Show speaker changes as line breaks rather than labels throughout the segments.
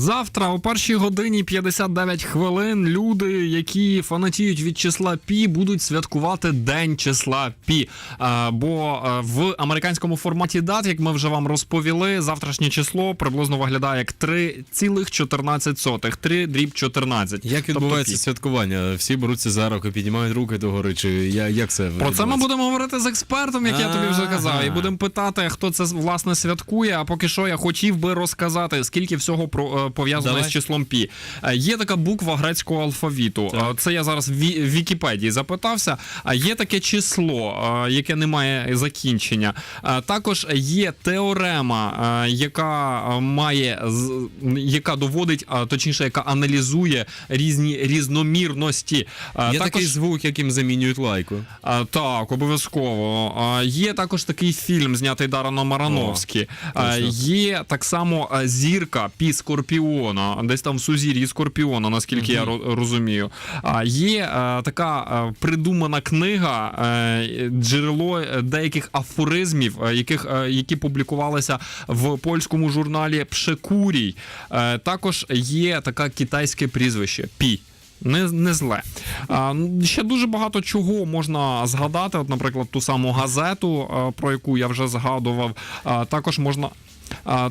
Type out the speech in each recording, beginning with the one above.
Завтра о першій годині 59 хвилин люди, які фанатіють від числа Пі, будуть святкувати День числа Пі. А, бо а, в американському форматі дат, як ми вже вам розповіли, завтрашнє число приблизно виглядає як 3,14. 3 дріб 14.
Як
Тобто
відбувається
пі.
святкування? Всі беруться за руки, піднімають руки догори, чи я- як це
Про це ми будемо говорити з експертом, як я тобі вже казав, і будемо питати, хто це власне святкує. А поки що я хотів би розказати, скільки всього про е, пов'язано
Давай.
з числом пі. Е, Є така буква грецького алфавіту.
Так.
Е, Це я зараз в Вікіпедії запитався. А є таке число, е, яке не має закінчення. Е, Також є теорема, е, яка е, має яка доводить, а точніше, яка аналізує різні різномірності. Е,
Є такий звук, яким замінюють лайку.
так, обов'язково. Є також такий фільм, знятий Дараном
точно.
є так само зірка Пі Скорпіона, десь там в сузір'ї Скорпіона, наскільки я розумію. А, є а, така а, придумана книга, е, джерело е, деяких афоризмів, е, яких, е, які публікувалися в польському журналі Пшекурій. Е, також є таке китайське прізвище Пі. Не, не зле. А, ще дуже багато чого можна згадати. От, наприклад, ту саму газету, про яку я вже згадував. А, також можна.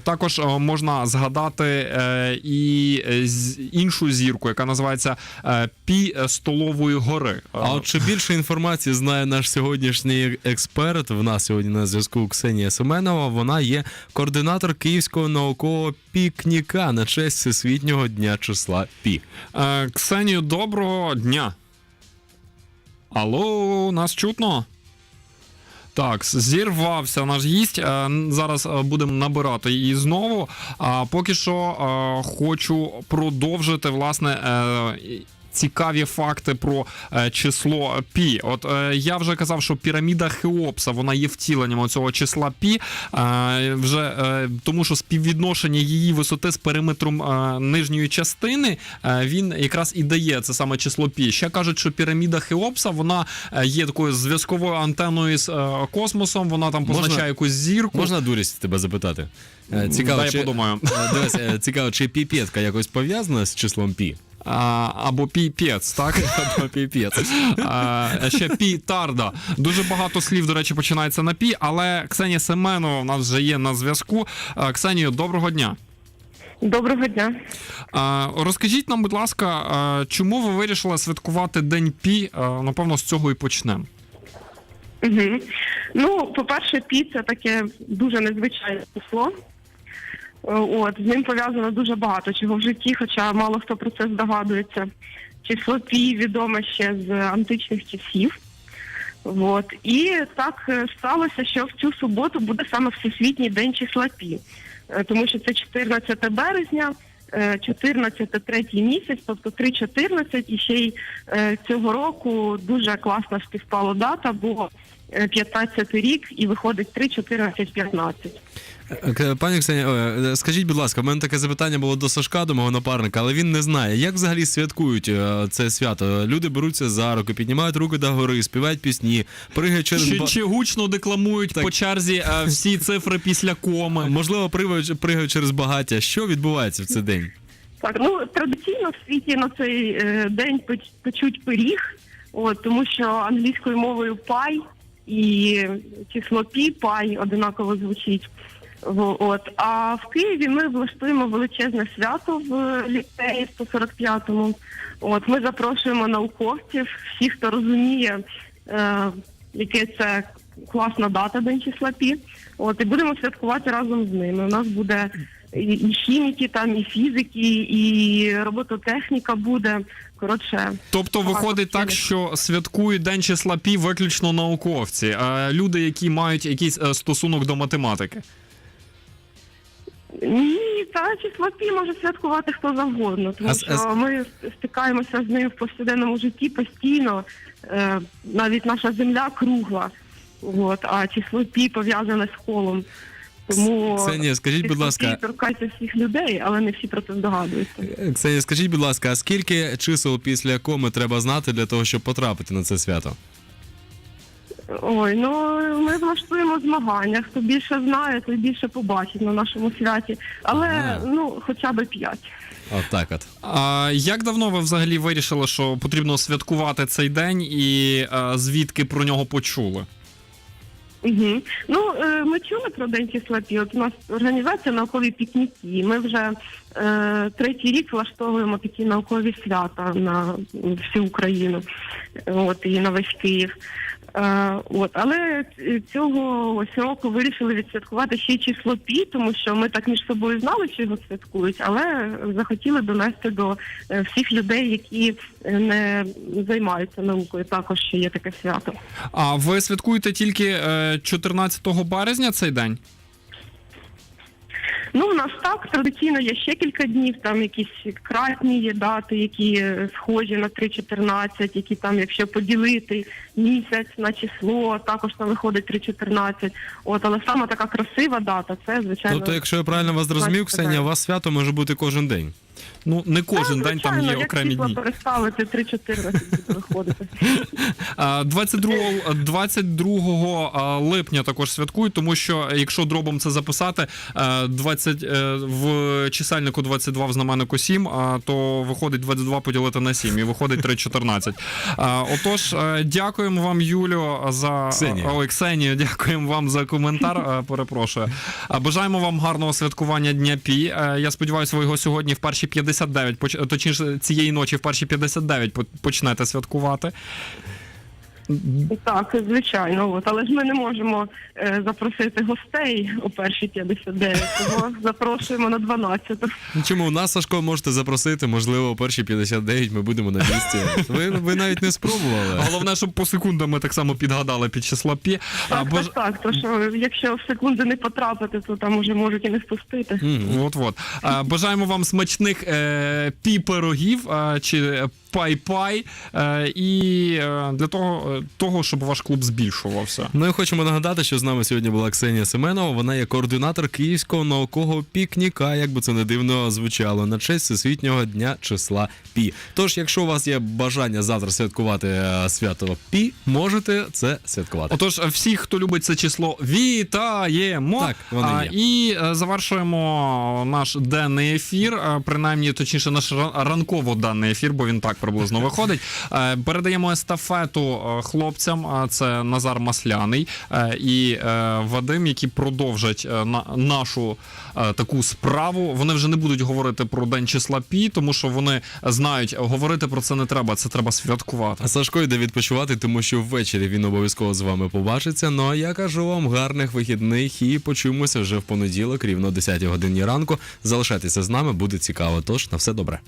Також можна згадати е, і е, іншу зірку, яка називається е, Пі столової гори.
А от чи більше інформації знає наш сьогоднішній експерт? В нас сьогодні на зв'язку Ксенія Семенова. Вона є координатор Київського наукового пікніка на честь Всесвітнього дня числа Пі.
Е, Ксенію, доброго дня. Алло, нас чутно? Так, зірвався наш гість. Е, Зараз е, будемо набирати її знову. А поки що е, хочу продовжити власне. Цікаві факти про е, число пі. От е, я вже казав, що піраміда Хеопса вона є втіленням цього числа пі. Е, вже е, тому, що співвідношення її висоти з периметром е, нижньої частини е, він якраз і дає це саме число пі. Ще кажуть, що піраміда Хеопса вона є такою зв'язковою антеною з е, космосом. Вона там
Можна-
позначає якусь зірку.
Можна дурість тебе запитати? Цікаво,
Дай
чи,
подумаю.
Е, Дивись, цікаво, чи піпетка якось пов'язана з числом Пі?
А, або піпець, так?
Або піпець.
А, ще пі тарда. Дуже багато слів, до речі, починається на пі, але Ксенія Семенова в нас вже є на зв'язку. Ксенію, доброго дня.
Доброго дня.
А, розкажіть нам, будь ласка, чому ви вирішили святкувати День Пі? А, напевно, з цього і почнемо.
Угу. Ну, по-перше, пі це таке дуже незвичайне число. Е, От, з ним пов'язано дуже багато чого в житті, хоча мало хто про це здогадується. Число пі відоме ще з античних часів. От. І так е, сталося, що в цю суботу буде саме Всесвітній день числа пі. Е, Тому що це 14 березня, е, 14 третій місяць, тобто 3.14, і ще й цього року дуже класно співпало дата, бо 15 рік і виходить 3.14.15.
Е, Пані Ксенія, е, скажіть, будь ласка, в мене таке запитання було до Сашка, до мого напарника, але він не знає, як взагалі святкують е, це свято. Люди беруться за руки, піднімають руки до гори, співають пісні, пригають через
Чи, чи гучно декламують
Так.
по черзі е, всі цифри після коми?
можливо, пригають, пригають через багаття. Що відбувається в цей день?
Так, ну традиційно в світі на цей день печ- печуть пиріг, от, тому що англійською мовою пай і число пі пай одинаково звучить. От. А в Києві ми влаштуємо величезне свято в ліцеї 145-му. От, ми запрошуємо науковців, всіх, хто розуміє, е, яке це класна дата День числа Пі. От, і будемо святкувати разом з ними. У нас буде і, і хіміки, там, і фізики, і робототехніка буде. Коротше,
Тобто виходить так, що святкують День числа Пі виключно науковці, а люди, які мають якийсь е, стосунок до математики.
Ні, та число пі може святкувати хто завгодно, тому що ми стикаємося з ним в повсякденному житті постійно. Е, навіть наша земля кругла, от, а число пі пов'язане з колом. Тому
Ксенія, скажіть, будь ласка,
торкається всіх людей, але не всі про це здогадуються.
Ксенія, скажіть, будь ласка, а скільки чисел після коми треба знати для того, щоб потрапити на це свято?
Ой, ну ми влаштуємо змагання. Хто більше знає, той більше побачить на нашому святі. Але
Ага.
ну хоча б п'ять.
От так от.
А як давно ви взагалі вирішили, що потрібно святкувати цей день, і е, звідки про нього почули?
Угу. Ну, е, ми чули про День числа. От у нас організація наукові пікніки. Ми вже е, третій рік влаштовуємо такі наукові свята на всю Україну, от і на весь Київ. Е, от, але цього ось року вирішили відсвяткувати ще число Пі, тому що ми так між собою знали, що його святкують, але захотіли донести до е, всіх людей, які е, не займаються наукою. Також що є таке свято.
А ви святкуєте тільки е, 14 березня цей день?
Ну, в нас так традиційно є ще кілька днів, там якісь кратні є дати, які е, схожі на 3.14, які там, якщо поділити місяць на число, також там виходить 3.14. От, але саме така красива дата, це звичайно.
Тобто, якщо я правильно вас зрозумів, Ксенія, у вас свято може бути кожен день.
Ну, не кожен день там є окремі дні.
переставити 3.14 буде виходити.
А, 22, 22 липня також святкують, тому що якщо дробом це записати, е, 20, е, в чисельнику 22 в знаменнику 7, а, то виходить 22 поділити на 7 і виходить 3,14. А, Отож, е, дякуємо вам, Юлю, за
Ксенія.
Ой, Ксенію, дякуємо вам за коментар. е, Перепрошую. А, Бажаємо вам гарного святкування Дня Пі. Е, Я сподіваюся, ви його сьогодні в перші 59, поч- точніше цієї ночі в перші 59 по- почнете святкувати.
Так, звичайно. От. Але ж ми не можемо е, запросити гостей у перші 59, тому запрошуємо на 12.
Ну, Чому нас, Сашко, можете запросити, можливо, у перші 59 ми будемо на місці. Ви, ви навіть не спробували.
Головне, щоб по секундам ми так само підгадали під число пі.
Так,
баж...
так, так, то що якщо в секунди не потрапити, то там уже можуть і не спустити.
Мгм.
От от. А, бажаємо вам смачних е, пі-пирогів е, чи пай-пай. Е, і е, для того, е, того, щоб ваш клуб збільшувався.
Ну і хочемо нагадати, що з нами сьогодні була Ксенія Семенова. Вона є координатор Київського наукового пікніка, як би це не дивно звучало, на честь Всесвітнього дня числа Пі. Тож, якщо у вас є бажання завтра святкувати е, свято Пі, можете це святкувати.
Отож, всіх, хто любить це число, вітаємо.
Так, вони є.
і е, завершуємо наш денний ефір. е, Принаймні, точніше, наш ранково денний ефір, бо він так приблизно виходить. Передаємо естафету хлопцям. Це Назар Масляний е, і е, Вадим, які продовжать е, на нашу таку справу. Вони вже не будуть говорити про день числа Пі, тому що вони знають, говорити про це не треба. Це треба святкувати.
А Сашко йде відпочивати, тому що ввечері він обов'язково з вами побачиться. Ну а я кажу вам гарних вихідних і почуємося вже в понеділок, рівно о 10 годині ранку. Залишайтеся з нами, буде цікаво. Тож на все добре.